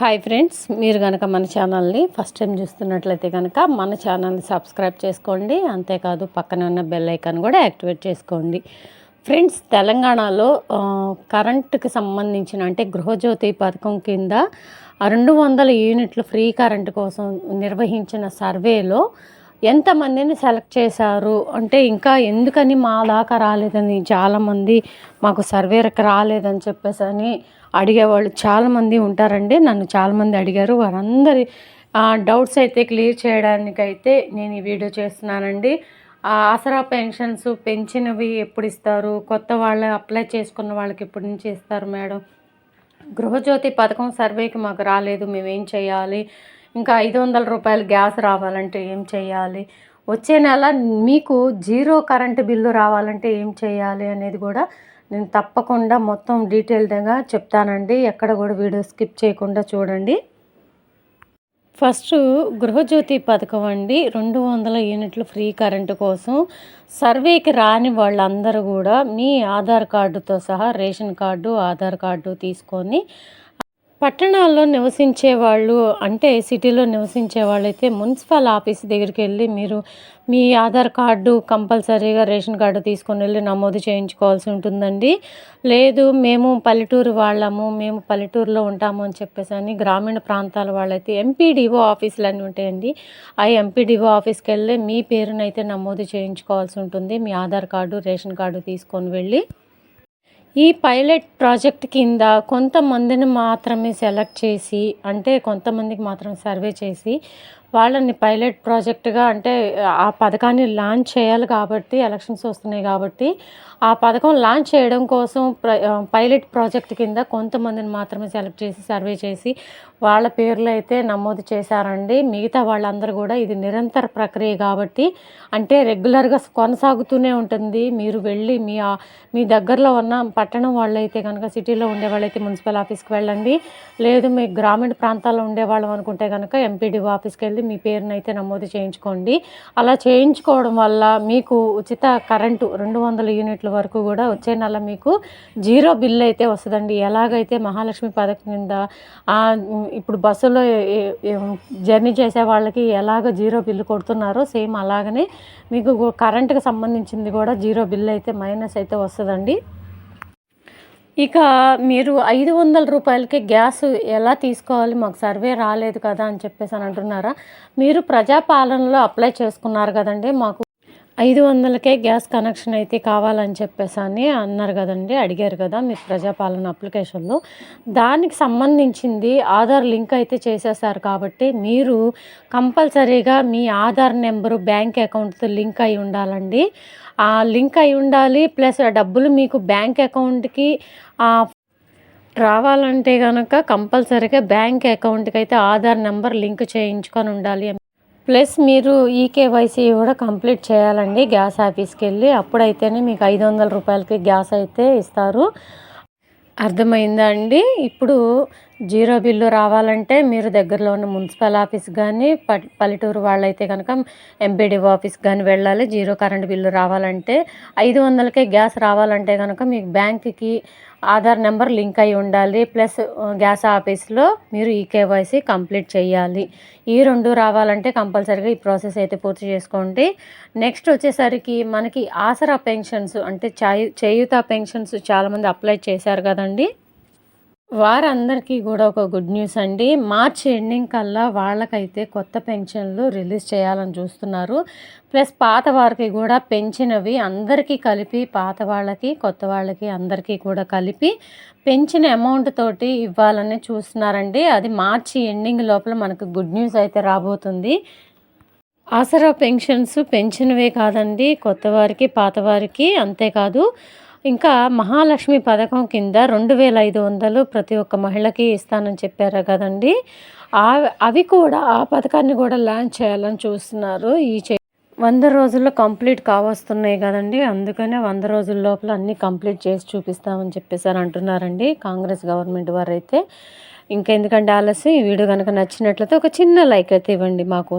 Hi friends మీరు కనుక మన ఛానల్ని ఫస్ట్ టైం చూస్తున్నట్లయితే కనుక మన ఛానల్ని సబ్స్క్రైబ్ చేసుకోండి. అంతేకాదు పక్కన ఉన్న బెల్ ఐకాన్ కూడా యాక్టివేట్ చేసుకోండి. ఫ్రెండ్స్ తెలంగాణలో కరెంటుకి సంబంధించిన అంటే గృహజ్యోతి పథకం కింద రెండు వందల యూనిట్లు ఫ్రీ కరెంటు కోసం నిర్వహించిన సర్వేలో ఎంతమందిని సెలెక్ట్ చేశారు? అంటే ఇంకా ఎందుకని మా దాకా రాలేదని చాలామంది మాకు సర్వేకి రాలేదని చెప్పేసి అని అడిగేవాళ్ళు చాలామంది ఉంటారండి. నన్ను చాలామంది అడిగారు. వారందరి డౌట్స్ అయితే క్లియర్ చేయడానికైతే నేను ఈ వీడియో చేస్తున్నానండి. ఆసరా పెన్షన్స్ పెంచినవి ఎప్పుడు ఇస్తారు? కొత్త వాళ్ళు అప్లై చేసుకున్న వాళ్ళకి ఎప్పటి నుంచి ఇస్తారు మేడం? గృహజ్యోతి పథకం సర్వేకి మాకు రాలేదు. మేమేం చేయాలి? ఇంకా ఐదు వందల రూపాయలు గ్యాస్ రావాలంటే ఏం చేయాలి? వచ్చే నెల మీకు జీరో కరెంటు బిల్లు రావాలంటే ఏం చేయాలి అనేది కూడా నేను తప్పకుండా మొత్తం డీటెయిల్డ్గా చెప్తానండి. ఎక్కడ కూడా వీడియో స్కిప్ చేయకుండా చూడండి. ఫస్ట్ గృహజ్యోతి పథకం అండి. రెండు వందల యూనిట్లు ఫ్రీ కరెంటు కోసం సర్వేకి రాని వాళ్ళందరూ కూడా మీ ఆధార్ కార్డుతో సహా రేషన్ కార్డు ఆధార్ కార్డు తీసుకొని పట్టణాల్లో నివసించే వాళ్ళు అంటే సిటీలో నివసించే వాళ్ళైతే మున్సిపల్ ఆఫీస్ దగ్గరికి వెళ్ళి మీరు మీ ఆధార్ కార్డు కంపల్సరీగా రేషన్ కార్డు తీసుకొని వెళ్ళి నమోదు చేయించుకోవాల్సి ఉంటుందండి. లేదు మేము పల్లెటూరు వాళ్ళము మేము పల్లెటూరులో ఉంటాము అని చెప్పేసి అని గ్రామీణ ప్రాంతాల వాళ్ళైతే ఎంపీడీఓ ఆఫీసులు అన్నీ ఉంటాయండి. ఆ ఎంపీడీఓ ఆఫీస్కి వెళ్ళి మీ పేరునైతే నమోదు చేయించుకోవాల్సి ఉంటుంది. మీ ఆధార్ కార్డు రేషన్ కార్డు తీసుకొని వెళ్ళి ఈ పైలట్ ప్రాజెక్ట్ కింద కొంతమందిని మాత్రమే సెలెక్ట్ చేసి అంటే కొంతమందికి మాత్రం సర్వే చేసి వాళ్ళని పైలట్ ప్రాజెక్టుగా అంటే ఆ పథకాన్ని లాంచ్ చేయాలి కాబట్టి ఎలక్షన్స్ వస్తున్నాయి కాబట్టి ఆ పథకం లాంచ్ చేయడం కోసం పైలట్ ప్రాజెక్ట్ కింద కొంతమందిని మాత్రమే సెలెక్ట్ చేసి సర్వే చేసి వాళ్ళ పేర్లు అయితే నమోదు చేశారండి. మిగతా వాళ్ళందరూ కూడా ఇది నిరంతర ప్రక్రియ కాబట్టి అంటే రెగ్యులర్గా కొనసాగుతూనే ఉంటుంది. మీరు వెళ్ళి మీ మీ దగ్గరలో ఉన్న పట్టణం వాళ్ళైతే కనుక సిటీలో ఉండే వాళ్ళైతే మున్సిపల్ ఆఫీస్కి వెళ్ళండి. లేదు మీ గ్రామీణ ప్రాంతాల్లో ఉండేవాళ్ళం అనుకుంటే కనుక ఎంపీడీ ఆఫీస్కి వెళ్ళి మీ పేరును అయితే నమోదు చేయించుకోండి. అలా చేయించుకోవడం వల్ల మీకు ఉచిత కరెంటు రెండు వందల యూనిట్ల వరకు కూడా వచ్చే నెల మీకు జీరో బిల్ అయితే వస్తుందండి. ఎలాగైతే మహాలక్ష్మి పథకం కింద ఇప్పుడు బస్సులో జర్నీ చేసే వాళ్ళకి ఎలాగ జీరో బిల్లు కొడుతున్నారో సేమ్ అలాగనే మీకు కరెంటుకు సంబంధించింది కూడా జీరో బిల్ అయితే మైనస్ అయితే వస్తుందండి. ఇక మీరు ఐదు వందల రూపాయలకి గ్యాస్ ఎలా తీసుకోవాలి? మాకు సర్వే రాలేదు కదా అని చెప్పేసి అని అంటున్నారా? మీరు ప్రజాపాలనలో అప్లై చేసుకున్నారు కదండి మాకు ఐదు వందలకే గ్యాస్ కనెక్షన్ అయితే కావాలని చెప్పేసి అని అన్నారు కదండి. అడిగారు కదా మీరు ప్రజాపాలన అప్లికేషన్లో. దానికి సంబంధించింది ఆధార్ లింక్ అయితే చేసేసారు కాబట్టి మీరు కంపల్సరీగా మీ ఆధార్ నెంబరు బ్యాంక్ అకౌంట్తో లింక్ అయి ఉండాలండి. ఆ లింక్ అయి ఉండాలి ప్లస్ డబ్బులు మీకు బ్యాంక్ అకౌంట్కి రావాలంటే కనుక కంపల్సరీగా బ్యాంక్ అకౌంట్కి అయితే ఆధార్ నెంబర్ లింక్ చేయించుకొని ఉండాలి ప్లస్ మీరు ఈకేవైసీ కూడా కంప్లీట్ చేయాలండి గ్యాస్ ఆఫీస్కి వెళ్ళి అప్పుడైతేనే మీకు ఐదు వందల రూపాయలకి గ్యాస్ అయితే ఇస్తారు. అర్థమైందా అండి? ఇప్పుడు జీరో బిల్లు రావాలంటే మీరు దగ్గరలో ఉన్న మున్సిపల్ ఆఫీస్ కానీ పల్లెటూరు వాళ్ళైతే కనుక ఎంపీడీఓ ఆఫీస్ కానీ వెళ్ళాలి. జీరో కరెంట్ బిల్లు రావాలంటే ఐదు వందలకే గ్యాస్ రావాలంటే కనుక మీకు బ్యాంక్కి ఆధార్ నెంబర్ లింక్ అయి ఉండాలి. ప్లస్ గ్యాస్ ఆఫీస్లో మీరు ఈ కేవైసీ కంప్లీట్ చేయాలి. ఈ రెండు రావాలంటే కంపల్సరీగా ఈ ప్రాసెస్ అయితే పూర్తి చేసుకోండి. నెక్స్ట్ వచ్చేసరికి మనకి ఆసరా పెన్షన్స్ అంటే చేయుత పెన్షన్స్ చాలామంది అప్లై చేశారు కదండి. వారందరికీ కూడా ఒక గుడ్ న్యూస్ అండి. మార్చ్ ఎండింగ్ కల్లా వాళ్ళకైతే కొత్త పెన్షన్లు రిలీజ్ చేయాలని చూస్తున్నారు. ప్లస్ పాత వారికి కూడా పెంచినవి అందరికీ కలిపి పాత వాళ్ళకి కొత్త వాళ్ళకి అందరికీ కూడా కలిపి పెంచిన అమౌంట్ తోటి ఇవ్వాలని చూస్తున్నారండి. అది మార్చి ఎండింగ్ లోపల మనకు గుడ్ న్యూస్ అయితే రాబోతుంది. ఆసరా పెన్షన్స్ పెంచినవే కాదండి. కొత్తవారికి పాతవారికి అంతేకాదు ఇంకా మహాలక్ష్మి పథకం కింద రెండు వేల ఐదు వందలు ప్రతి ఒక్క మహిళకి ఇస్తానని చెప్పారు కదండి. అవి కూడా ఆ పథకాన్ని కూడా లాంచ్ చేయాలని చూస్తున్నారు. ఈ వంద రోజుల్లో కంప్లీట్ కావస్తున్నాయి కదండి. అందుకనే వంద రోజుల లోపల అన్నీ కంప్లీట్ చేసి చూపిస్తామని చెప్పేసారు అంటున్నారండి కాంగ్రెస్ గవర్నమెంట్ వారు అయితే ఇంకెందుకంటే ఆలస్యం? ఈ వీడియో కనుక నచ్చినట్లయితే ఒక చిన్న లైక్ అయితే ఇవ్వండి మాకు.